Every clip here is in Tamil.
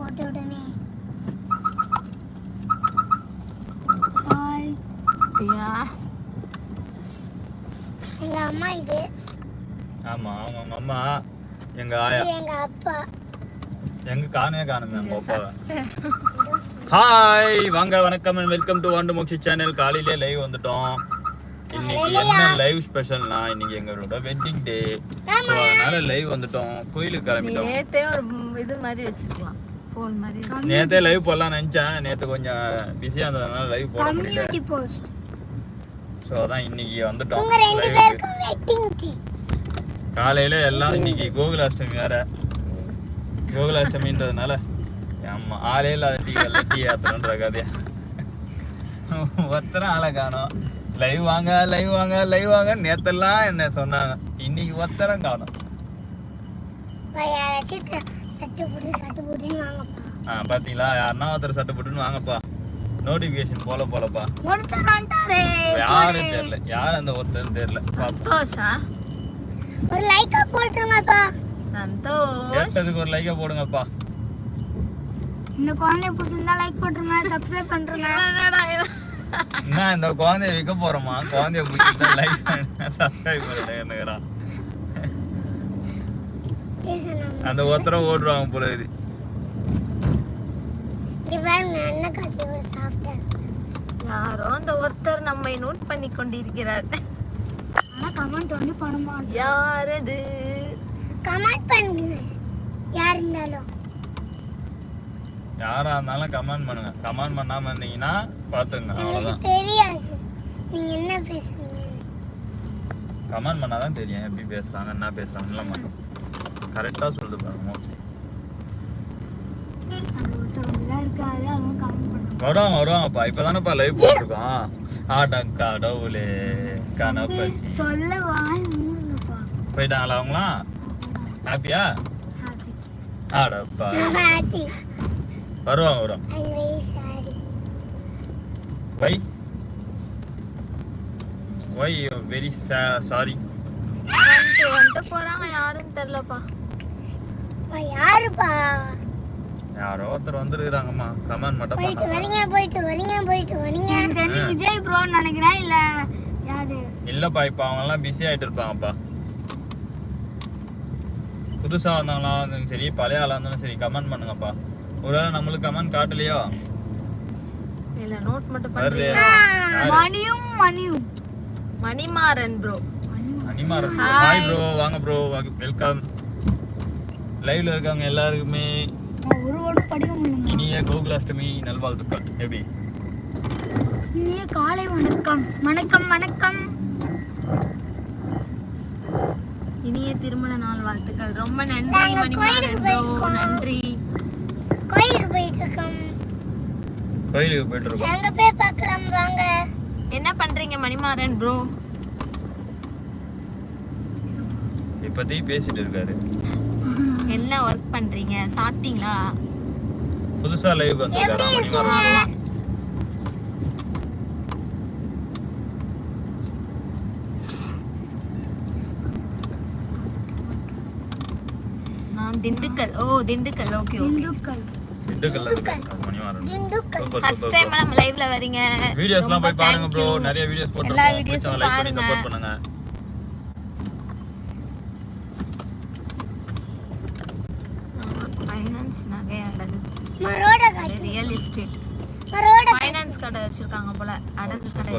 போட்டு விடுமே. எங்க அம்மா இது? ஆமா ஆமா அம்மா. எங்க ஆயா? எங்க அப்பா. எங்க காணவே காணுமே எங்க அப்பா ஹாய் வாங்க வணக்கம் and welcome to Vandu Mokshi channel காலையிலே லைவ் வந்துட்டோம். இன்னைக்கு என்ன லைவ் ஸ்பெஷல்னா இன்னைக்கு எங்களோட வெட்டிங் டே அதனால லைவ் வந்துட்டோம். கோயிலுக்கு நீ கிளம்பிட்டோம் நேத்தே ஒரு இது மாதிரி வச்சிருக்கலாம். போன் மாதிரி. நேத்தே லைவ் போடலாம் நினைச்சேன். நேத்து கொஞ்சம் பிஸியா இருந்ததுனால லைவ் போட முடியல. Community post. ஸோ அதான் இன்னைக்கு வந்துட்டோம் உங்க ரெண்டு பேருக்கும் வெட்டிங் டீ காலையில எல்லாம் இன்னைக்கு கோகுலாஷ்டமி வேற. கோகுலாஷ்டமின்றதுனால ஆமா ஆளே இல்லாத டீ வெள்ள டீ ஆத்தணுன்ற கதையா. ஒருத்தரும் ஆளை காணோம். லைவ் வாங்க லைவ் வாங்க லைவ் வாங்க. நேத்தெல்லாம் என்ன சொன்னாங்க? இன்னைக்கு ஒருத்தரம் காணோம். ஆ பாத்தீங்களா? யாருன்னா ஒருத்தர் சட்டை போட்டுன்னு வாங்கப்பா நோட்டிபிகேஷன் போல போலப்பா யாரும் தெரியல. யார் அந்த ஒருத்தர் தெரியல. பாப்போம். சந்தோஷா? ஒரு லைக்கா போட்டுருங்கப்பா. சந்தோஷ். கேட்டதுக்கு ஒரு லைக்கை போடுங்கப்பா. இந்த குழந்தைய பிடிச்சிருந்தா லைக் போட்டுருங்க சப்ஸ்கிரைப் இவன்? என்ன இந்த குழந்தைய விற்க போறோமா? குழந்தைய பிடிச்சிருந்தா லைக் பண்ணுங்க சப்ஸ்கிரைப் அந்த ஒருத்தரை ஓடுறாங்க போல இது. யாரோ அந்த ஒருத்தர் நம்மை நோட் பண்ணி கொண்டிருக்கிறார். ஆனா கமெண்ட் ஒண்ணு பண்ண மாட்டோம் யார் அது கமெண்ட் பண்ணுங்க. யார் இருந்தாலும். யாரா இருந்தாலும் கமெண்ட் பண்ணுங்க. கமெண்ட் பண்ணாம இருந்தீங்கன்னா பாத்துங்க அவ்வளவுதான். தெரியாது. நீங்க என்ன பேசுறீங்க கமெண்ட் பண்ணாதான் தெரியும். எப்படி பேசுறாங்க என்ன பேசுறாங்கலாம் மட்டும் கரெக்டா சொல்லுது பாருங்க மோஸ்ட்லி வருவாங்க வருவாங்கப்பா. இப்பதானப்பா லைவ் போட்டிருக்கோம். ஆட்டம் கடவுளே கணபதி. போயிட்டாங்களா அவங்களாம்? ஹாப்பியா? ஆடப்பா வருவாங்க வருவாங்க. வை வை வெரி சாரி வந்துட்டு வந்துட்டு போறாங்க யாருன்னு தெரியலப்பா. யாருப்பா? யாரோ ஒருத்தர் வந்துருக்குறாங்கம்மா. கமெண்ட் மட்டும் போயிட்டு பண்ணாங்க வரீங்க போயிட்டு வரீங்க போயிட்டு வரீங்க விஜய் ப்ரோ நினைக்கிறேன் இல்ல? யாரு? இல்லப்பா இப்ப அவங்க எல்லாம் பிஸி ஆயிட்டு இருப்பாங்கப்பா புதுசா வந்தவங்களா இருந்தாலும் சரி பழைய ஆளா இருந்தாலும் சரி கமெண்ட் பண்ணுங்கப்பா. ஒருவேளை நம்மளுக்கு கமெண்ட் காட்டலையோ? இல்ல நோட் மட்டும் யாரு? மணியும் மணியும். Manimaran bro Hi. Hi bro வாங்க ப்ரோ வெல்கம் லைவ்ல இருக்கவங்க எல்லாருக்குமே இனிய கோகுலாஷ்டமி நல்வாழ்த்துக்கள். எப்படி? இனிய காலை வணக்கம். வணக்கம் வணக்கம். இனிய திருமண நாள் வாழ்த்துக்கள். ரொம்ப நன்றி மணிமாறன். நன்றி கோயிலுக்கு போயிட்டு இருக்கோம் கோயிலுக்கு போயிட்டு இருக்கோம் எங்க போய் பார்க்கலாம் வாங்க. என்ன பண்றீங்க மணிமாறன் ப்ரோ இப்போதைக்கு பேசிட்டு இருக்காரு. என்ன ஒர்க் பண்றீங்க? சாப்பிட்டீங்களா? புதுசா லைவ் வந்திருக்காரு? திண்டுக்கல். ஓ Dindigul. Okay okay. Dindigul. First time நம்ம லைவ்ல வரீங்க. வீடியோஸ்லாம் ரொம்ப போய் பாருங்க ப்ரோ. நிறைய வீடியோஸ் எல்லா போட்டுருக்கோம் லைக் பண்ணி பாருங்க. சப்போர்ட் பண்ணுங்க ஃபைனான்ஸ் நகை அடகு மரோட காட்டு ரியல் எஸ்டேட் மரோட ஃபைனான்ஸ் கடை வச்சிருக்காங்க போல. அடகு கடை.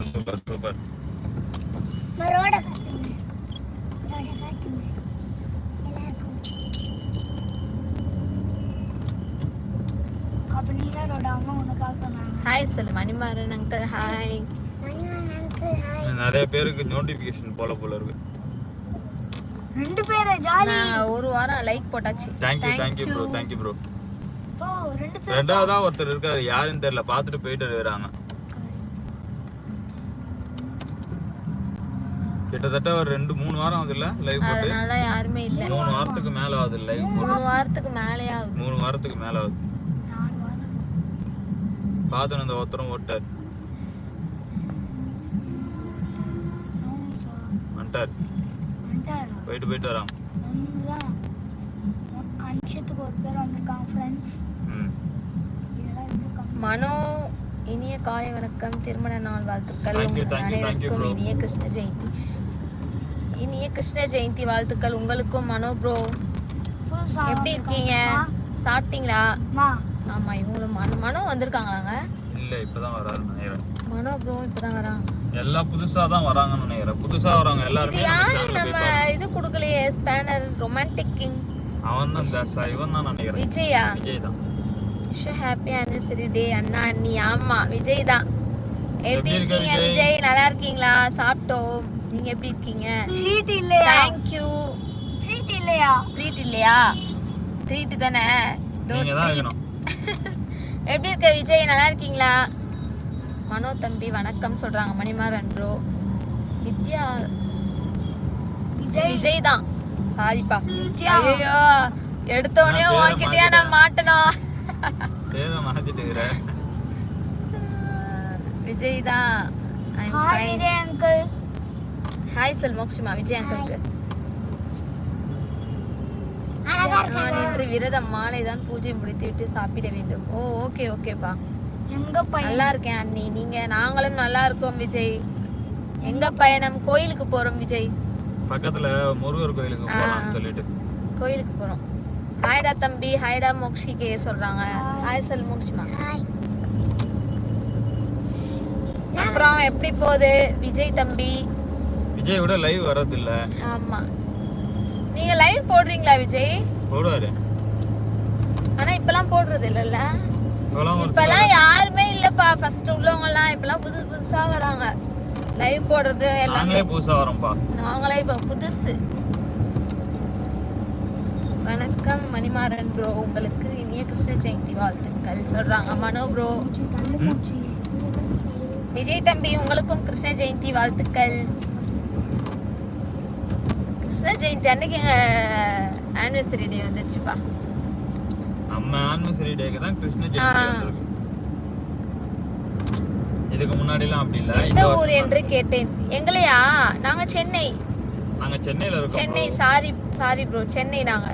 கால் பண்ணாங்க ஹாய் சொல்லு மணிமாறன் அங்கிள் ஹாய் நிறைய பேருக்கு நோட்டிபிகேஷன் போல போல இருக்கு. ரெண்டு பேரை ஜாலி. ஒரு வாரம் லைக் போட்டாச்சு. Thank you thank you bro thank you bro ஓ ரெண்டு பேர் ரெண்டாவதா ஒருத்தர் இருக்காரு. யாருன்னு தெரியல. பார்த்துட்டு போயிட்டு இருக்காங்க கிட்டத்தட்ட ஒரு ரெண்டு மூணு வாரம் ஆகுது இல்ல? லைவ் போட்டு. அதனால யாருமே இல்ல. மூணு வாரத்துக்கு மேல ஆகுது லைவ் போட்டு. மூணு வாரத்துக்கு மேலேயே ஆகுது. மூணு வாரத்துக்கு மேல ஆகுது. பார்த்து அந்த ஒருத்தரும் ஓட்டார். வந்துட்டார். போயிட்டு போயிட்டு வராங்க. ஒன்றுதான் மனுஷத்துக்கு ஒரு பேர் வந்திருக்காங்க ஃப்ரெண்ட்ஸ் மனோ இனிய காலை வணக்கம் திருமண நாள் வாழ்த்துக்கள். அனைவருக்கும். இனிய கிருஷ்ண ஜெயந்தி. இனிய கிருஷ்ண ஜெயந்தி வாழ்த்துக்கள் உங்களுக்கும் மனோ ப்ரோ எப்படி இருக்கீங்க? சாப்பிட்டீங்களா? அம்மா ஆமா இவங்களும் மனோ மனோ வந்திருக்காங்களாங்க. இல்ல இப்பதான் வராரு நினைக்கிறேன். மனோ ப்ரோ இப்பதான் வரான் எல்லாம் புதுசா தான் வராங்கன்னு நினைக்கிறேன். புதுசா வரவங்க இது எல்லாருமே யாரு? நம்ம இது கொடுக்கலையே ஸ்பேனர் ரொமான்டிக் கிங் அவன் தான் இவன் தான் நினைக்கிறேன். விஜயா? விஜய் தான். விஷ் ஹாப்பி ஆனிவர்சரி டே அண்ணா அண்ணி ஆமா விஜய் தான். எப்படி எப்படி இருக்க இருக்கீங்க விஜய்? நல்லா இருக்கீங்களா? சாப்பிட்டோம். நீங்க எப்படி இருக்கீங்க? சீட் இல்லையா? தேங்க்யூ சீட் இல்லையா? ட்ரீட் இல்லையா? ட்ரீட் தானே? எப்படி இருக்க விஜய்? நல்லா இருக்கீங்களா? மனோ தம்பி வணக்கம் சொல்றாங்க. மணிமாறன் ப்ரோ வித்யா விஜய். விஜய் தான். சாரிப்பா வித்யா. ஐயோ எடுத்த உடனே நான் பேரை உன்கிட்டயா நான் மாட்டணும் பேரை மாத்திட்டு இருக்கிற விஜய் தான் I'm hi fine Vijay uncle hi சொல் மோக்ஷிமா. விஜய் அங்கிளுக்கு நான் இன்று மாலை தான் பூஜை முடித்துவிட்டு சாப்பிட வேண்டும். ஓ ஓகே ஓகேப்பா நல்லா இருக்கேன் அண்ணி. நீங்க நாங்களும் நல்லா இருக்கோம் விஜய். எங்க பயணம்? கோயிலுக்கு போறோம் விஜய். பக்கத்துல முருகர் கோயிலுக்கு. போலாம்னு சொல்லிட்டு. கோயிலுக்கு போறோம். ஹாய்டா தம்பி ஹாய்டா மோக்ஷிகே சொல்றாங்க. ஹாய் சொல் மோக்ஷிமா. ஹாய் அப்புறம் எப்படி போகுது? விஜய் தம்பி. விஜய் விட லைவ் வர்றது இல்ல ஆமா. நீங்க லைவ் போடுறீங்களா விஜய்? போடுவாரு. ஆனா இப்பெல்லாம் போடுறது இல்லல்ல இப்பெல்லாம் யாருமே இல்லப்பா. ஃபர்ஸ்ட் உள்ளவங்க எல்லாம் இப்பெல்லாம் புதுசு புதுசா வராங்க. லைவ் போடுறது எல்லாமே. நாங்களே புதுசா வரோம்ப்பா. நாங்களே இப்ப புதுசு. வணக்கம் மணிமாறன் ப்ரோ உங்களுக்கு இனிய கிருஷ்ண ஜெயந்தி வாழ்த்துக்கள் சொல்றாங்க. மனோ ப்ரோ விஜய் தம்பி உங்களுக்கும் கிருஷ்ண ஜெயந்தி வாழ்த்துக்கள். கிருஷ்ண ஜெயந்தி அன்னைக்கு ஆனிவர்சரி டே வந்துருச்சுப்பா நம்ம ஆனிவர்சரி டேக்கு தான் கிருஷ்ண. ஜெயந்தி இதுக்கு முன்னாடி எல்லாம் அப்படி இல்ல. எந்த ஊர் என்று கேட்டேன். எங்களையா? நாங்க சென்னை. நாங்க சென்னையில இருக்கோம் Chennai. Sorry sorry bro Chennai நாங்க.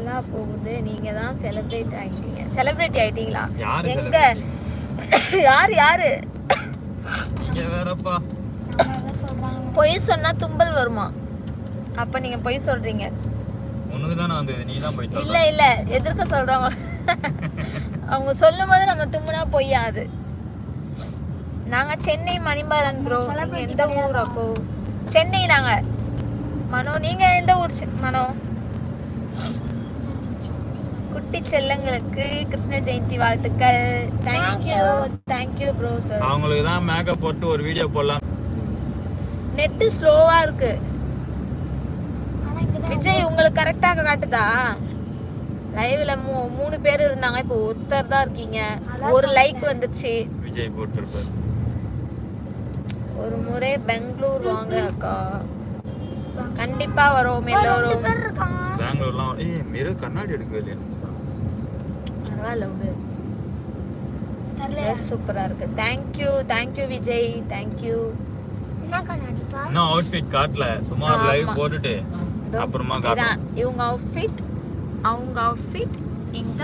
நல்லா போகுது. நீங்க தான் செலிப்ரேட் ஆயிட்டீங்க. செலிப்ரேட் ஆயிட்டீங்களா? யாரு எங்க? யார் யாரு? நீங்க வேறப்பா. சொல்றாங்க பொய் சொன்னா தும்பல் வருமா? அப்ப நீங்க பொய் சொல்றீங்க. உனக்கு தானே வந்தது நீ தான் போய் இல்ல இல்ல. எதிர்க்க சொல்றவங்க. அவங்க சொல்லும் போது நம்ம தும்முனா பொய்யாது. நாங்க சென்னை மணிமாறன் ப்ரோ எந்த ஊர் அப்போ? சென்னை நாங்க. மனோ நீங்க எந்த ஊர் மனோ? குட்டி செல்லங்களுக்கு கிருஷ்ண ஜெயந்தி வாழ்த்துக்கள். தேங்க்யூ தேங்க்யூ ப்ரோ சார் அவங்களுக்கு தான் மேக்கப் போட்டு ஒரு வீடியோ போடலாம். நெட்டு ஸ்லோவா இருக்கு. ஆனா இங்க விஜய் உங்களுக்கு கரெக்டா காட்டுதா? லைவ்ல மூ மூணு பேர் இருந்தாங்க. இப்போ ஒருத்தர் தான் இருக்கீங்க. ஒரு லைக் வந்துச்சு. விஜய் போட்டிருப்பாரு. ஒரு முறை பெங்களூர் வாங்க அக்கா. கண்டிப்பா வரோம் எல்லோரும். பெங்களூர்லாம் ஏய் மிரு கண்ணாடி எடுக்கவே இல்லையா? சூப்பரா இருக்கு. Thank you thank you Vijay. Thank you என்ன அவுட்ஃபிட் காட்டல. சும்மா லைவ். போட்டுட்டு அப்புறமா காட்டலாம் இதான். இவங்க அவுட்ஃபிட் அவங்க அவுட்ஃபிட் இந்த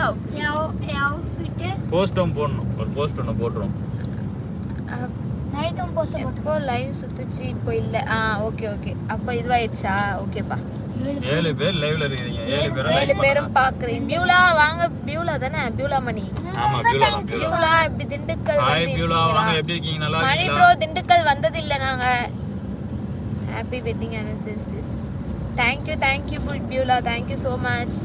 அவுட்ஃபிட்டு போஸ்டும் போடணும். ஒரு போஸ்ட் ஒன்று போட்டுரும். நைட்டும் போஸ்ட் போட்டு எப்போ லைவ் சுத்துச்சு? இப்போ இல்ல. ஆ ஓகே ஓகே அப்போ இதுவாயிடுச்சா? ஓகேப்பா ஏழு பேர். லைவ்ல இருக்கீங்க ஏழு பேரும் ஏழு பேரும் பாக்குறேன் பியூலா வாங்க. பியூலா தானே? பியூலா மணி. ஆமா பியூலா பியூலா. இப்படி திண்டுக்கல் ஹாய் வந்து பியூலா? வாங்க எப்படி இருக்கீங்க? நல்லா மணி ப்ரோ திண்டுக்கல் வந்தது இல்ல நாங்க happy wedding anniversaries thank you thank you Beulah. Thank you so much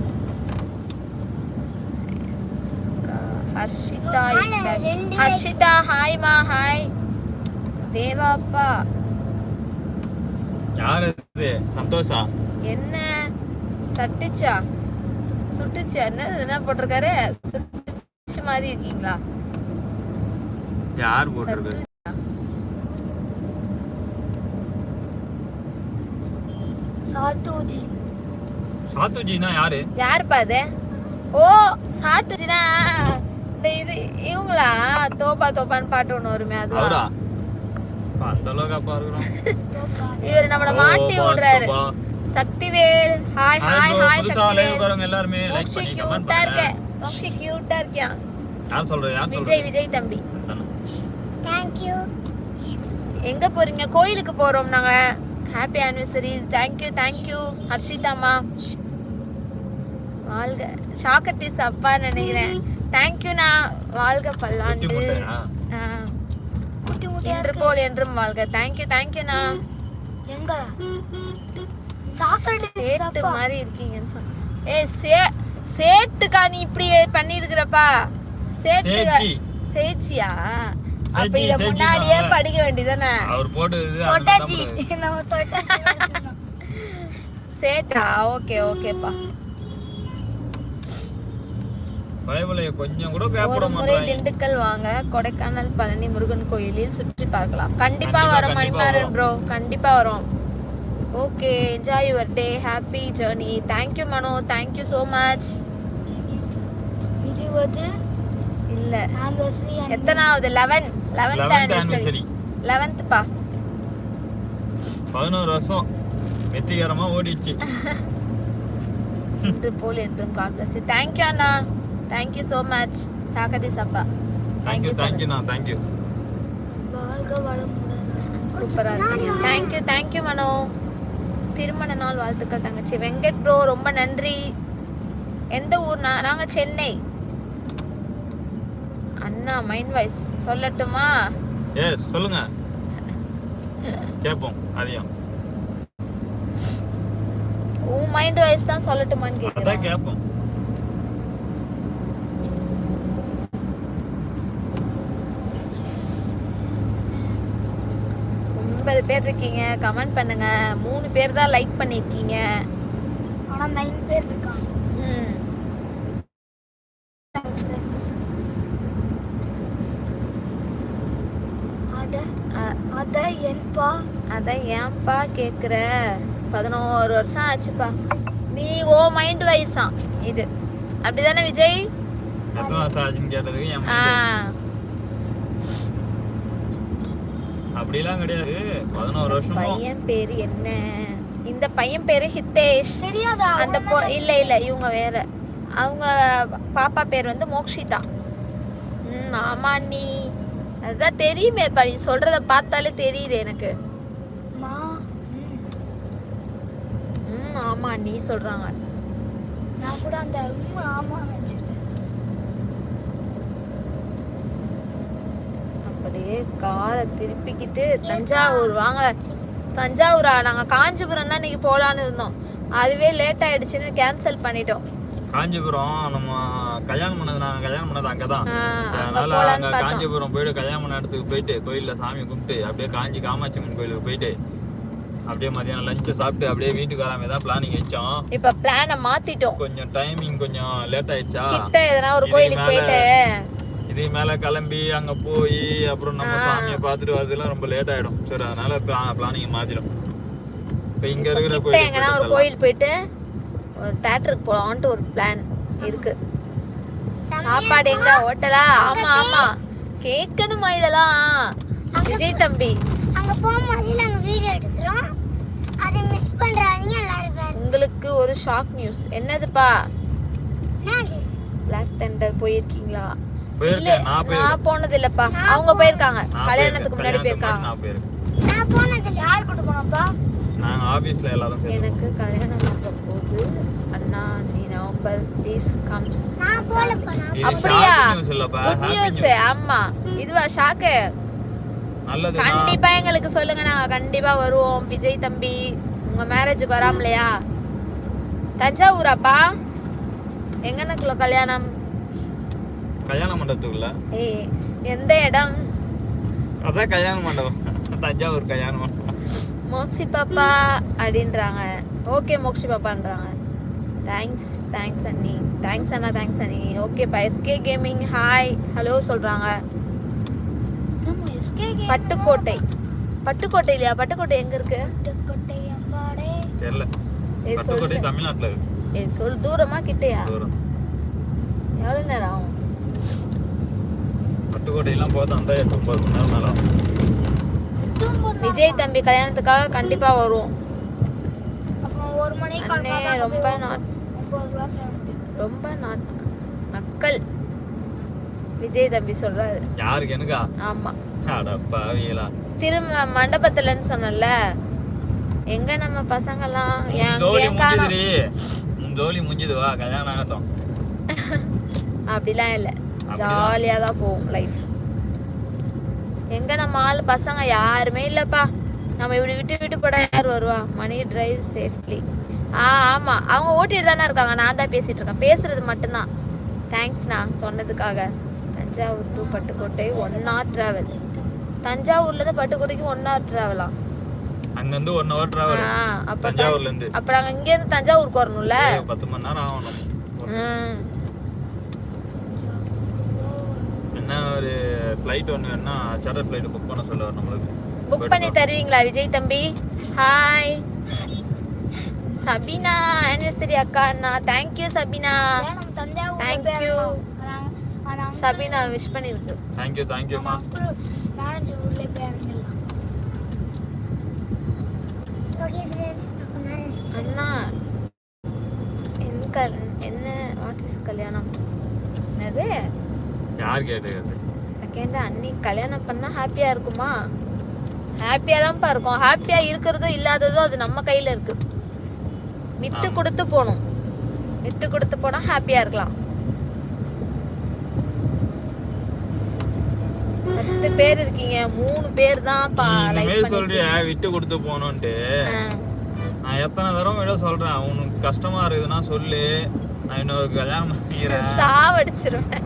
Harshitha Harshitha hi மா ஹாய் தேவாப்பா. யார் இது சந்தோஷா? என்ன? சட்டுச்சா? சுட்டுச்சா? என்ன என்ன போட்டிருக்காரு? சுட்டுச்சு மாதிரி இருக்கீங்களா? யார் போட்டிருக்கு சட்டுச்சா. சாட்டூஜி சாத்துஜினா யாரு? யாருப்பா அது? ஓ சாட்டுச்சுனா இந்த இது இவங்களா? தோப்பா தோப்பான்னு பாட்டு ஒண்ணு வருமே அதுவா? அவரா? அப்பா, அந்த அளவுக்கு அப்பா இருக்கிறோம். இவர் நம்மள மாட்டி விடுறாரு. Sakthivel hi hi hi Sakthivel. வரவங்க எல்லாருமே லைக் பண்ணி கமெண்ட் கியூட்டா இருக்க பண்ணுங்க மோக்ஷி கியூட்டா இருக்கியா யார் சொல்றது யார் விஜய் விஜய் தம்பி. தேங்க்யூ எங்க போறீங்க? கோயிலுக்கு போறோம் நாங்க. Happy anniversary thank you thank you ஹர்ஷிதாமா வாழ்க. சாக்ரட்டிஸ் அப்பா நினைக்கிறேன். தேங்க்யூ நான் வாழ்க பல்லாண்டு. குட்டி முட்டையா இன்று இருக்கு. போல் என்றும் வாழ்க. தேங்க்யூ தேங்க்யூ நான் எங்க? சேட்டு மாதிரி இருக்கீங்கன்னு சொன்ன. ஏ சே சேட்டுக்கா நீ இப்படி பண்ணிருக்கிறப்பா சேச்சி. சேச்சியா? அப்ப இத முன்னாடியே. படிக்க வேண்டியதானே அவர் போட்டு சொட்டாச்சி. நம்ம சொட்டாச்சி. சேட்டா? ஓகே ஓகேப்பா. கொஞ்சம் கூட ஒரு முறை திண்டுக்கல் வாங்க கொடைக்கானல் பழனி முருகன் கோயிலில் சுற்றி பார்க்கலாம். கண்டிப்பா வரோம் மணிமாறன். ப்ரோ கண்டிப்பா வரோம். Okay enjoy your day happy journey thank you Mano thank you so much இருபது. இல்ல. எத்தனாவது? Eleven eleventh 11th anniversary anniversary. லெவன்த்ப்பா பதினோரு வருஷம். வெற்றிகரமா ஓடிடுச்சு. இன்று போல் என்றும் காட் பிளஸ் தேங்க்யூ அண்ணா. தேங்க்யூ ஸோ மச் சாக்கடி சப்பா தேங்க்யூ தேங்க்யூண்ணா தேங்க்யூ வாழ்க வளமுடன். சூப்பரா இருக்கீங்க தேங்க்யூ தேங்க்யூ மனோ திருமண நாள் வாழ்த்துக்கள் தங்கச்சி. வெங்கட் ப்ரோ ரொம்ப நன்றி. எந்த ஊர்னா நாங்க சென்னை. அண்ணா மைண்ட் வாய்ஸ் சொல்லட்டுமா? எஸ் சொல்லுங்க. கேட்போம் அதையும் உன் மைண்ட் வாய்ஸ் தான் சொல்லட்டுமான்னு அதான் கேக்குறேன் கேட்போம் ஒன்பது பேர் இருக்கீங்க கமெண்ட் பண்ணுங்க. மூணு பேர் தான் லைக் பண்ணிருக்கீங்க. ஆனா நைன் பேர் இருக்காங்க. ம். அத என்பா அதான் ஏன்பா? கேக்குற? பதினோரு வருஷம் ஆச்சுப்பா. நீ ஓ மைண்ட் வைஸ் தான் இது. அப்படிதானே விஜய்? கேட்டதுக்கு என் ஆ mind அப்படிலாம் கிடையாது. பதினோரு வருஷமும். பையன் பேரு என்ன? இந்த பையன் பேரு ஹிதேஷ் தெரியாதா? அந்த பொ இல்ல இல்ல இவங்க வேற. அவங்க பாப்பா பேர் வந்து மோக்ஷிதா. ம் ஆமா நீ அதுதான் தெரியுமே படி சொல்றத பார்த்தாலே தெரியுது எனக்கு. மா ம். ம் ஆமா நீ சொல்றாங்க. நான் கூட அந்த ஆமா வச்சிருக்கேன். அப்படியே காரை திருப்பிக்கிட்டு தஞ்சாவூர். வாங்க தஞ்சாவூரா? நாங்க காஞ்சிபுரம் தான் இன்னைக்கு போலான்னு இருந்தோம். அதுவே லேட் ஆயிடுச்சுன்னு கேன்சல் பண்ணிட்டோம். காஞ்சிபுரம் நம்ம கல்யாணம் பண்ணது நான் கல்யாணம் பண்ணது அங்கதான். அதனால அங்க காஞ்சிபுரம் போயிட்டு கல்யாணம் பண்ண இடத்துக்கு போயிட்டு கோயில்ல சாமி கும்பிட்டு அப்படியே காஞ்சி காமாட்சி அம்மன் கோயிலுக்கு போயிட்டு அப்படியே மதியானம் லஞ்சை சாப்பிட்டு அப்படியே வீட்டுக்கு வராம தான் பிளானிங் வச்சோம். இப்ப பிளான மாத்திட்டோம். கொஞ்சம் டைமிங் கொஞ்சம் லேட் ஆயிடுச்சா? கிட்ட எதனா ஒரு கோயிலுக்கு போயிட்டு இது மேல கிளம்பி அங்க போய் அப்புறம் நம்ம. சாமியை பார்த்துட்டு வரதுலாம் ரொம்ப லேட் ஆயிடும். சரி அதனால பிளானிங் மாத்திடும். இப்ப இங்க இருக்கிற கோயிலுக்கு எங்கன்னா ஒரு கோயில் போயிட்டு ஒரு தேட்டருக்கு போலான்ட்டு ஒரு பிளான் இருக்கு. சாப்பாடு எங்க? ஹோட்டலா ஆமா ஆமா. கேட்கணுமா இதெல்லாம்? விஜய் தம்பி. அங்க போகும்போது நாங்க வீடியோ எடுக்கிறோம். அதை மிஸ் பண்றாதீங்க எல்லாரும் உங்களுக்கு ஒரு ஷாக் நியூஸ் என்னதுப்பா? என்னது? பிளாக் தண்டர் போயிருக்கீங்களா? போயிருக்கேன் நான் போனது இல்லப்பா அவங்க போயிருக்காங்க. கல்யாணத்துக்கு. முன்னாடி போயிருக்காங்க. நான் போயிருக்கேன். நான் போனது யார் கூட போனப்பா? நாங்க ஆபீஸ்ல எல்லாரும் சேர்ந்து எனக்கு கல்யாணம் ஆக போகுது அண்ணா நீ நவம்பர் டேஸ் கம்ஸ் நான் போலப்பா அப்படியா? குட் நியூஸ் ஆமா. இதுவா ஷாக்கு நல்லது கண்டிப்பா எங்களுக்கு சொல்லுங்க நாங்க. கண்டிப்பா வருவோம். விஜய் தம்பி உங்க மேரேஜுக்கு வராமலையா? தஞ்சாவூராப்பா? எங்கனக்குள்ள கல்யாணம்? கல்யாண மண்டபத்துக்குள்ள. ஏய் எந்த இடம்? அதான் கல்யாண மண்டபம். தஞ்சாவூர் கல்யாண மண்டபம். மோக்ஷி பாப்பா அப்படின்றாங்க. ஓகே மோக்ஷி பாப்பான்றாங்க. தேங்க்ஸ் தேங்க்ஸ் அண்ணி. தேங்க்ஸ் அண்ணா தேங்க்ஸ் அண்ணி. ஓகேப்பா எஸ்கே கேமிங் ஹாய் ஹலோ சொல்றாங்க. நம்ம எஸ்கே பட்டுக்கோட்டை. பட்டுக்கோட்டை இல்லையா? பட்டுக்கோட்டை எங்க இருக்கு? தெரியல. ஏய் சொல் தூரமா கிட்டயா? தூரம். எவ்வளவு நேரம் ஆகும்? பட்டுக்கோட்டை எல்லாம் போதும் அந்த ஒன்பது மணி நேரம் மேல விஜய் தம்பி கல்யாணத்துக்காக கண்டிப்பா வருவோம். ஒரு மணிக்கு ரொம்ப நாட் ரொம்ப நாட் மக்கள். விஜய் தம்பி சொல்றாரு. யாருக்கு? எனக்கா? ஆமா. அட பாவியலா திரும்ப மண்டபத்துலன்னு சொன்னல எங்க நம்ம பசங்கெல்லாம் என் ஜோலி முடிஞ்சுது. வா கல்யாணம் ஆகட்டும். அப்படிலாம் இல்ல. அப்படிதான். ஜாலியா தான் போகும் லைஃப் எங்க நம்ம ஆள்? பசங்க யாருமே இல்லப்பா. நம்ம இப்படி விட்டு விட்டு போட யார் வருவா? மணி டிரைவ் சேஃப்லி ஆ ஆமா. அவங்க ஓட்டிட்டு தானே இருக்காங்க. நான் தான் பேசிட்டு இருக்கேன். பேசுறது மட்டும்தான். தேங்க்ஸ்ண்ணா சொன்னதுக்காக. Thanjavur to Pattukkottai one hour travel தஞ்சாவூர்ல இருந்து பட்டுக்கோட்டைக்கு ஒன் ஹவர் டிராவலாம் அங்க இருந்து ஒன் ஹவர் டிராவல் அப்ப தஞ்சாவூர்ல இருந்து. அப்ப நாங்க இங்க இருந்து தஞ்சாவூருக்கு வரணும்ல? ஏய், பத்து மணி நேரம் ஆகணும். ம். என்ன ஒரு ஃப்ளைட் ஒன்று வேணா சார்ட்டர் ஃப்ளைட் புக் பண்ண சொல்லுவார் நம்மளுக்கு. புக் பண்ணி தருவீங்களா விஜய் தம்பி? ஹாய் சபினா ஆனிவர்சரி அக்கா அண்ணா. தேங்க்யூ சபினா. நம்ம தஞ்சாவூர் Thank you. ஆனா சபினா விஷ் பண்ணிருக்கு தேங்க்யூ ஃப்ரெண்ட்ஸ் அண்ணா என்ன வாட் இஸ் கல்யாணம்? என்னது? யார் கேட்டுக்கிறது? செகண்ட் அண்ணி கல்யாணம் பண்ணா ஹாப்பியா இருக்குமா? ஹாப்பியா தான்ப்பா இருக்கும். ஹாப்பியா இருக்கிறதும் இல்லாததும் அது நம்ம கையில இருக்கு. விட்டு. கொடுத்து போகணும். விட்டு கொடுத்து போனா ஹாப்பியா இருக்கலாம். பத்து பேர் இருக்கீங்க? மூணு பேர் தான் பா லைக் சொல்றிய? விட்டு கொடுத்து போகணுன்ட்டு நான் எத்தனை தடவை விட சொல்றேன்? உனக்கு கஷ்டமா இருக்குதுன்னா சொல்லு. நான் இன்னொரு கல்யாணம் பண்ணிக்கிறேன். சாவடிச்சிருவேன்.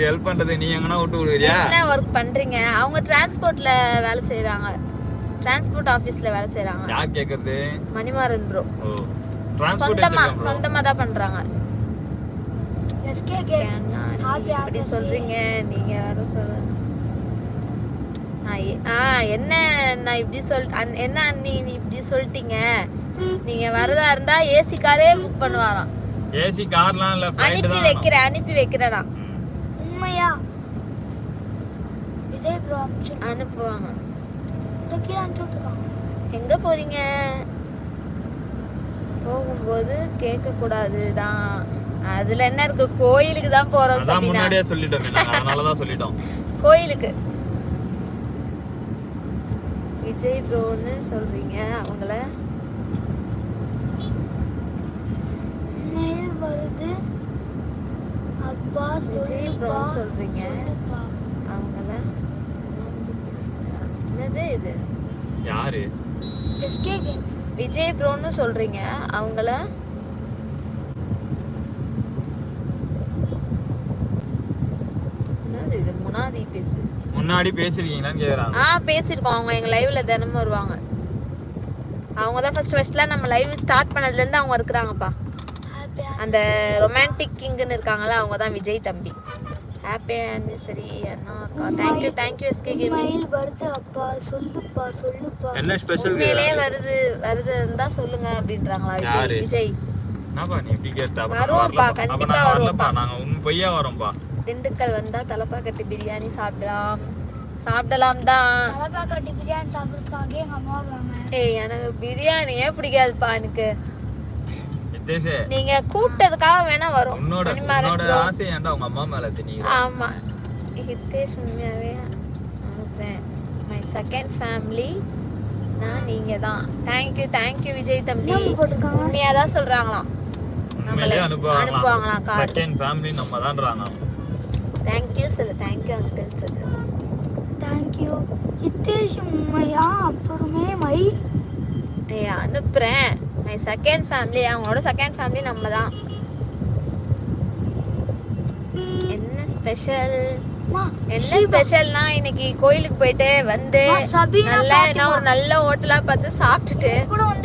உனக்கு ஹெல்ப் பண்றது நீ எங்கன்னா விட்டு கொடுக்குறியா? என்ன ஒர்க் பண்றீங்க? அவங்க டிரான்ஸ்போர்ட்ல வேலை செய்றாங்க. டிரான்ஸ்போர்ட் ஆபீஸ்ல வேலை செய்றாங்க. யார் கேக்குறது? மணிமாறன் ப்ரோ ஓ சொந்தமா. சொந்தமா தான் பண்றாங்க. இப்படி anniversary. சொல்றீங்க? நீங்க வேற சொல்ல என்ன நான் இப்படி சொல் என்ன அண்ணி நீ இப்படி சொல்லிட்டீங்க? நீங்க வரதா இருந்தா ஏசி காரே புக் பண்ணுவாராம். ஏசி கார்லாம் இல்ல அனுப்பி வைக்கிறேன் அனுப்பி வைக்கிறேனா ம். உண்மையா விஜய் ப்ரோ அனுப்பிச்சு அனுப்புவாங்க. எங்க போறீங்க? போகும்போது கேட்க கூடாது தான். அதுல என்ன இருக்கு? கோயிலுக்கு தான் போறோம் முன்னாடியே சொல்லிட்டோமே. நாங்க அதனாலதான் சொல்லிட்டோம். கோயிலுக்கு. விஜய் ப்ரோன்னு சொல்றீங்க அவங்கள? வருது. அப்பா விஜய் ப்ரோன்னு சொல்றீங்க சொல்லுப்பா அவங்கள என்னது இது? யாரு? SK game. விஜய் ப்ரோன்னு சொல்றீங்க அவங்கள? இது? முனாதி பேசு. முன்னாடி பேசிருக்கீங்களான்னு கேக்குறாங்க. ஆ பேசியிருக்கோம் அவங்க எங்க லைவ்ல தினமும் வருவாங்க. அவங்க தான் ஃபர்ஸ்ட் ஃபர்ஸ்ட்லாம் நம்ம லைவ் ஸ்டார்ட் பண்ணதுல இருந்து அவங்க இருக்கிறாங்கப்பா. அந்த ரொமான்டிக் கிங்னு இருக்காங்கல்ல அவங்க தான் விஜய் தம்பி. ஹாப்பி ஆனிவர்சரி அண்ணா. அக்கா. தேங்க்யூ தேங்க்யூ எஸ்கே கேமிங் வருது அப்பா சொல்லுப்பா சொல்லுப்பா. என்ன ஸ்பெஷல் உண்மையிலே வருது வருது இருந்தா சொல்லுங்க அப்படின்றாங்களா யாரு? விஜய். விஜய் என்னப்பா நீ இப்படி கேட்ட? அப்ப நான் வருவோம்ப்பா, வரலப்பா. அப்ப கண்டிப்பா நான் வரலப்பா. வருவோம்ப்பா. நாங்க உன் பொய்யா வரோம்ப்பா. திண்டுக்கல் வந்தா தலப்பாக்கட்டு பிரியாணி சாப்பிடலாம். சாப்பிடலாம் தான் தலப்பா கட்டி பிரியாணி சாப்பிட்றதுக்காக எங்க அம்மா வருவாங்க. ஏய் எனக்கு பிரியாணியே பிடிக்காதுப்பா எனக்கு. நித்தேஷே. நீங்க கூப்பிட்டதுக்காக வேணா வரும். உன்னோட. ஆசை ஏன்டா உங்க அம்மா மேல திணிக்கிற ஆமா. ஹித்தேஷ் உண்மையாவே அனுப்புறேன் மை செகண்ட் ஃபேமிலி நான் நீங்க தான் தேங்க்யூ தேங்க்யூ விஜய் தம்பி. என்ன போட்டிருக்காங்க? உண்மையா தான் சொல்றாங்களாம் உண்மையிலேயே அனுப்புவாங்களாம். கார் செகண்ட் ஃபேமிலி நம்ம தான்றாங்க தேங்க்யூ சொல்லு. தேங்க்யூ அங்கிள் சொல்லு. தேங்க்யூ ஹித்தேஷ் உண்மையா? அப்புறமே மை? ஏய் அனுப்புறேன். மை செகண்ட் ஃபேமிலி அவங்களோட செகண்ட் ஃபேமிலி நம்ம தான் என்ன ஸ்பெஷல் என்ன ஸ்பெஷல்னா இன்னைக்கு கோயிலுக்கு போயிட்டு வந்து நல்ல. நான் ஒரு நல்ல ஹோட்டலா பார்த்து சாப்பிட்டுட்டு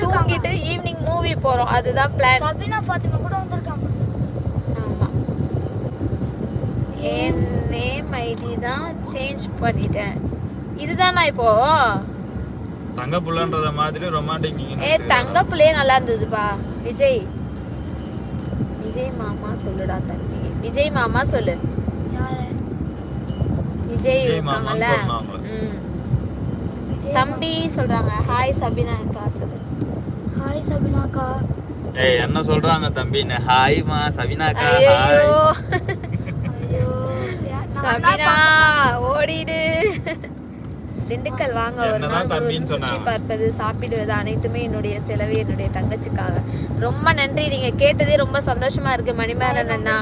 தூங்கிட்டு ஈவினிங் மூவி போறோம். அதுதான் பிளான் சபினா ஃபாத்திமா கூட வந்திருக்காங்க. ஆமா. என் நேம் ஐடி தான் சேஞ்ச் பண்ணிட்டேன். இதுதானா இப்போ? தங்க புள்ளன்றத மாதிரி ரொமான்டிக் ஏ தங்க புள்ளையே நல்லா இருந்ததுப்பா. விஜய். விஜய் மாமா சொல்லுடா தம்பி. விஜய் மாமா சொல்லு. விஜய் இருக்காங்கல்ல. தம்பி சொல்றாங்க. ஹாய் சபினா அக்கா சொல்லு. ஹாய் ஹாய் சபினாக்கா ஏய் என்ன சொல்றாங்க தம்பி? ஹாய்மா சவினாக்கா ஐயோ. ஹாய் ஐயோ. சபினா. ஓடிடு. திண்டுக்கல் வாங்க. ஒரு என்னதான் நாள் தம்பின்னு முழுவதும் சுற்றி சொன்னாங்க. பார்ப்பது சாப்பிடுவது அனைத்துமே என்னுடைய செலவு என்னுடைய தங்கச்சிக்காக. ரொம்ப நன்றி. நீங்க கேட்டதே ரொம்ப சந்தோஷமா இருக்கு மணிமேலன் அண்ணா.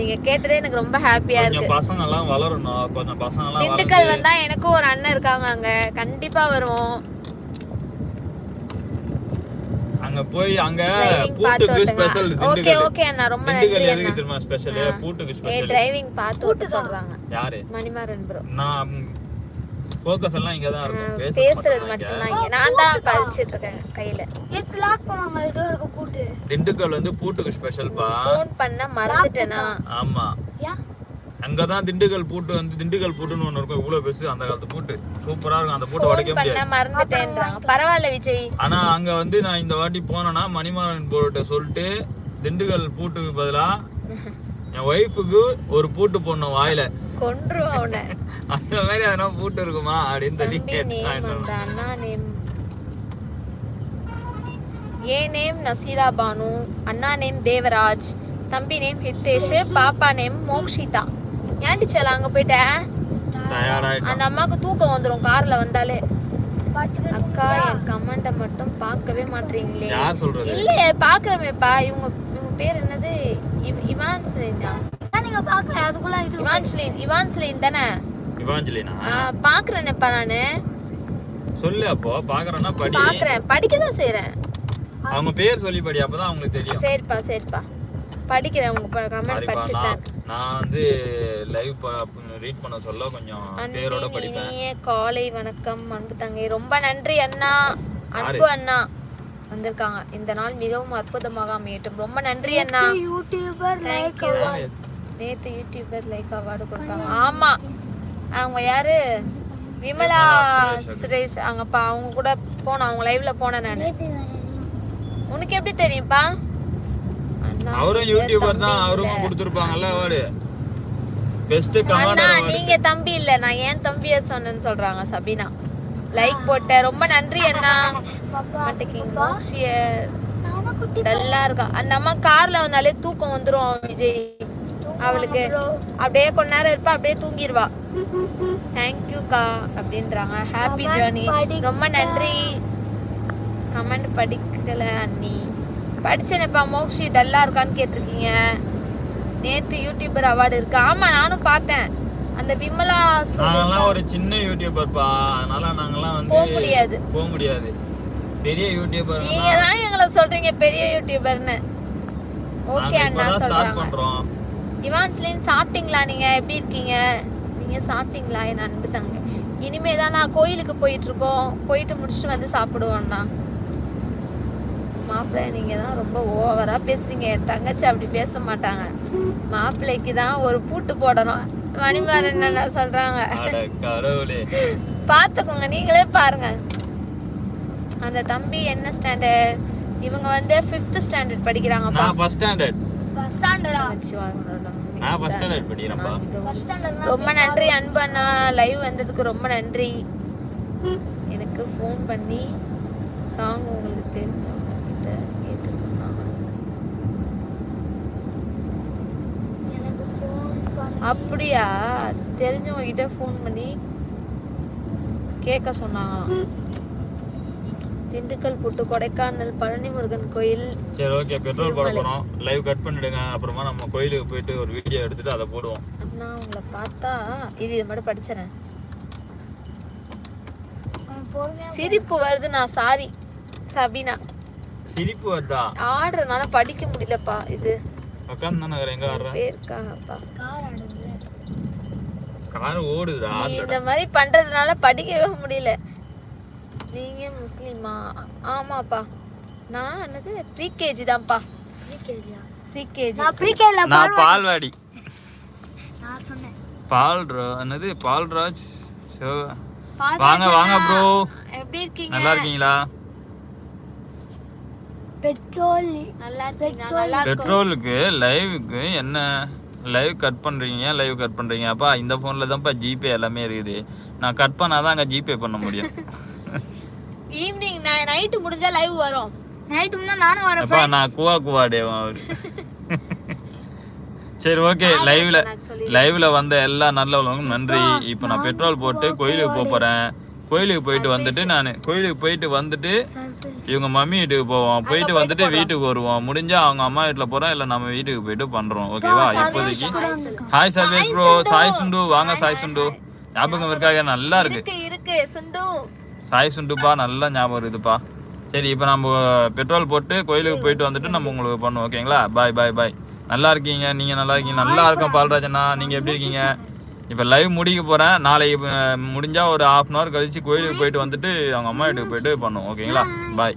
நீங்க கேட்டதே எனக்கு ரொம்ப ஹாப்பியா இருக்கு கொஞ்சம் பசங்க எல்லாம் வளரணும். கொஞ்சம் பசங்க எல்லாம் திண்டுக்கல் வந்தா எனக்கும் ஒரு அண்ணன் இருக்காங்க அங்க கண்டிப்பா வருவோம். அங்க போய் அங்க பூட்டுக்கு ஸ்பெஷல் ஓகே ஓகே அண்ணா ரொம்ப திண்டுக்கல் நன்றி எதுக்கு தெரியுமா ஸ்பெஷல். பூட்டுக்கு ஏ ஸ்பெஷல் டிரைவிங் பார்த்து ஓட்டு சொல்றாங்க. யாரு? மணிமாறன் ப்ரோ நான் ஃபோக்கஸ் எல்லாம் இங்க தான் இருக்கும். பேசுறது பேசுறது மட்டும் தான் இங்க. நான் தான் பதிச்சிட்டு இருக்கேன் கையில. எட்டு லாக் பண்ணுவாங்க இது இருக்கு பூட்டு. திண்டுக்கல் வந்து பூட்டுக்கு ஸ்பெஷல்பா ஃபோன் பண்ண மறந்துட்டேனா? ஆமா. ஏன் அங்கதான் திண்டுக்கல் பூட்டு வந்து திண்டுக்கல் பூட்டுன்னு ஒண்ணு இருக்கும். இவ்வளவு பெருசு அந்த காலத்து பூட்டு. சூப்பரா இருக்கும். அந்த பூட்டை உடைக்க முடியாது. மறந்துட்டேன்றாங்க பரவாயில்ல விஜய். ஆனா அங்க வந்து நான் இந்த வாட்டி போனேன்னா மணிமாறன் போர்ட்ட சொல்லிட்டு திண்டுக்கல் பூட்டுக்கு பதிலா என் ஒய்ஃபுக்கு ஒரு பூட்டு போடணும் வாயில. அந்த மாதிரி அதனா பூட்டு இருக்குமா அப்படின்னு சொல்லி தம்பி கேட்டேன் ஏ நேம் நசீரா பானு அண்ணா நேம் தேவராஜ் தம்பி நேம் ஹித்தேஷ் பாப்பா நேம் மோக்ஷிதா. ஏன்டி செல்ல அங்க போயிட்டேன் அந்த அம்மாவுக்கு தூக்கம் வந்துரும் கார்ல வந்தாலே. அக்கா என் கமெண்ட மட்டும் பார்க்கவே மாட்டீங்களே யார் சொல்றது? இல்லையே பாக்குறமேப்பா இவங்க பேர் என்னது? இவ்- இவான்ஸ்லினா ஏன் நீங்க பார்க்கல அதுக்குள்ள இது இவான்ஸ்லின் இவான்ஸ்லின் தானே? இவாஞ்சலினா? ஆ, பாக்குறேனேப்பா நானு. சொல்லு அப்போ பாக்குறேன்னா படி. பாக்குறேன் படிக்க தான் செய்யறேன் அவங்க பேர் சொல்லி படி அப்பதான் அவங்களுக்கு தெரியும். சரிப்பா சரிப்பா. படிக்கிறேன் உங்க கமெண்ட் படிச்சுட்டேன் நான் வந்து லைவ் ரீட் பண்ண சொல்ல கொஞ்சம் பேரோட படிப்பேன். காலை வணக்கம் அன்பு தங்கை. ரொம்ப நன்றி அண்ணா. அன்பு அண்ணா. வந்திருக்காங்க. இந்த நாள் மிகவும் அற்புதமாக அமையட்டும். ரொம்ப நன்றி அண்ணா. யூடியூபர் லைக் நேத்து யூடியூபர் லைக் அவார்டு கொடுத்தாங்க. ஆமா. அவங்க யாரு? விமலா சுரேஷ் அங்கப்பா அவங்க கூட போனோம். அவங்க லைவ்ல போனேன் நான். உனக்கு எப்படி தெரியும்ப்பா? அண்ணா, அவரும் யூடியூபர் தம்பி தான். அவரும் கொடுத்துருப்பாங்கல்ல அவார்டு பெஸ்ட் கமாண்டர் நீங்க தம்பி இல்ல. நான் ஏன் தம்பிய சொன்னேன்னு சொல்றாங்க சபினா. லைக் போட்ட. ரொம்ப நன்றி அண்ணா. டல்லா இருக்கா. அந்த அம்மா கார்ல வந்தாலே தூக்கம் வந்துரும் விஜய். அவளுக்கு அப்படியே கொஞ்ச நேரம் இருப்பா அப்படியே தூங்கிடுவா தேங்க்யூக்கா அப்படின்றாங்க. ஹாப்பி ஜேர்னி ரொம்ப நன்றி. கமெண்ட் படிக்கல அண்ணி. படிச்சேனப்பா மோக்ஷி. டல்லா இருக்கான்னு கேட்டிருக்கீங்க. நேத்து யூடியூபர் அவார்டு இருக்கு. ஆமா நானும் பார்த்தேன். அந்த விமலா நாங்கெல்லாம் ஒரு சின்ன யூடியூபர்ப்பா அதனால நாங்கெல்லாம் வந்து போக முடியாது. போக முடியாது. பெரிய யூடியூபர் நீங்க தான் எங்களை சொல்றீங்க பெரிய யூடியூபர்னு ஓகே அண்ணா சொல்றாங்க. இவான்ஸ்லின் சாப்பிட்டீங்களா நீங்க? எப்படி இருக்கீங்க? நீங்க சாப்பிட்டீங்களா? என் அன்பு தங்க. இனிமே தான் நான் கோயிலுக்கு போயிட்டு இருக்கோம். போயிட்டு முடிச்சுட்டு வந்து சாப்பிடுவோம்ண்ணா மாப்பிள்ளை நீங்க தான் ரொம்ப ஓவரா பேசுறீங்க. என் தங்கச்சி அப்படி பேச மாட்டாங்க. மாப்பிள்ளைக்கு தான் ஒரு பூட்டு போடணும். மணிமாறன் என்ன சொல்றாங்க? அட கடவுளே. பார்த்துக்கோங்க நீங்களே பாருங்க. அந்த தம்பி என்ன ஸ்டாண்டர்ட் இவங்க வந்து ஃபிஃப்த் ஸ்டாண்டர்ட் படிக்கிறாங்கப்பா நான் ஃபர்ஸ்ட் ஸ்டாண்டர்ட் ஃபர்ஸ்ட் ஸ்டாண்டர்டா. நான் ஃபர்ஸ்ட் ஸ்டாண்டர்ட் படிக்கிறேன்ப்பா. ஃபர்ஸ்ட் ஸ்டாண்டர்ட் ரொம்ப நன்றி அன்பு அண்ணா. லைவ் வந்ததுக்கு ரொம்ப நன்றி. எனக்கு ஃபோன் பண்ணி சாங் உங்களுக்கு கிட்ட கேட்டு சொன்னாங்க. அப்படியா? தெரிஞ்சவங்க கிட்ட ஃபோன் பண்ணி கேட்க சொன்னாங்களாம். திண்டுக்கல் புட்டு கொடைக்கானல் பழனி முருகன் கோயில் சரி ஓகே பெட்ரோல் போட போறோம். லைவ் கட் பண்ணிடுங்க. அப்புறமா நம்ம கோயிலுக்கு போயிட்டு ஒரு வீடியோ எடுத்துட்டு அதை போடுவோம். அண்ணா உங்களை பார்த்தா இது இது மட்டும் படிச்சிடறேன் சிரிப்பு வருது நான் சாரி சபினா. சிரிப்பு வருதா? ஆடுறதுனால படிக்க முடியலப்பா இது. உட்காந்து தானே எங்க ஆடுறேன் பேருக்காகப்பா. கார் ஆடுது. கார் ஓடுதுடா நீ ஆடலடா இந்த மாதிரி பண்றதுனால படிக்கவே முடியல. நீங்க முஸ்லீமா? ஆமாப்பா. நான் என்னது? ப்ரீகேஜி தான்ப்பா. ப்ரீகேஜி நான் ப்ரீகேல நான் பால்வாடி நான் சொன்னேன். என்னது? பால்ராஜ் சிவ- வாங்க வாங்க ப்ரோ எப்படி இருக்கீங்க? நல்லா இருக்கீங்களா? பெட்ரோல் பெட்ரோலுக்கு லைவுக்கு என்ன லைவ் கட் பண்றீங்க? லைவ் கட் பண்றீங்க? அப்பா இந்த போன்ல தான்ப்பா ஜிபே எல்லாமே இருக்குது. நான் கட் பண்ணாதான் அங்க ஜிபே பண்ண முடியும். ஈவினிங் நான் நைட்டு முடிஞ்சா லைவ் வரும். நைட்டு முன்னா நானும் வரேன் அப்பா நான் குவா குவா டேவா அவரு. சரி ஓகே லைவ்ல லைவ்ல வந்த எல்லா நல்லவங்களுக்கும் நன்றி. இப்போ நான் பெட்ரோல் போட்டு கோயிலுக்கு போக போறேன். கோயிலுக்கு போயிட்டு வந்துட்டு நான் கோயிலுக்கு போயிட்டு வந்துட்டு இவங்க மம்மி வீட்டுக்கு போவோம். போயிட்டு வந்துட்டு வீட்டுக்கு வருவோம். முடிஞ்சா அவங்க அம்மா வீட்டுல போறோம். இல்ல நம்ம வீட்டுக்கு போயிட்டு பண்றோம். ஓகேவா? இப்போதைக்கு ஹாய் சர்வேஸ் ப்ரோ சாய் சுண்டு. வாங்க சாய் சுண்டு ஞாபகம் இருக்காங்க நல்லா இருக்கு சாய் சுண்டுப்பா. நல்லா ஞாபகம் இருக்குதுப்பா. சரி இப்போ நம்ம பெட்ரோல் போட்டு கோயிலுக்கு போயிட்டு வந்துட்டு நம்ம உங்களுக்கு பண்ணுவோம். ஓகேங்களா? பாய் பாய் பாய் நல்லா இருக்கீங்க. நீங்க நல்லா இருக்கீங்க. நல்லா இருக்கோம் பால்ராஜனா நீங்க எப்படி இருக்கீங்க? இப்போ லைவ் முடிக்க போறேன். நாளைக்கு அஹ், முடிஞ்சா ஒரு ஹாஃப் அன் ஹவர் கழிச்சு கோயிலுக்கு போயிட்டு வந்துட்டு அவங்க அம்மா வீட்டுக்கு போயிட்டு பண்ணுவோம். ஓகேங்களா பாய்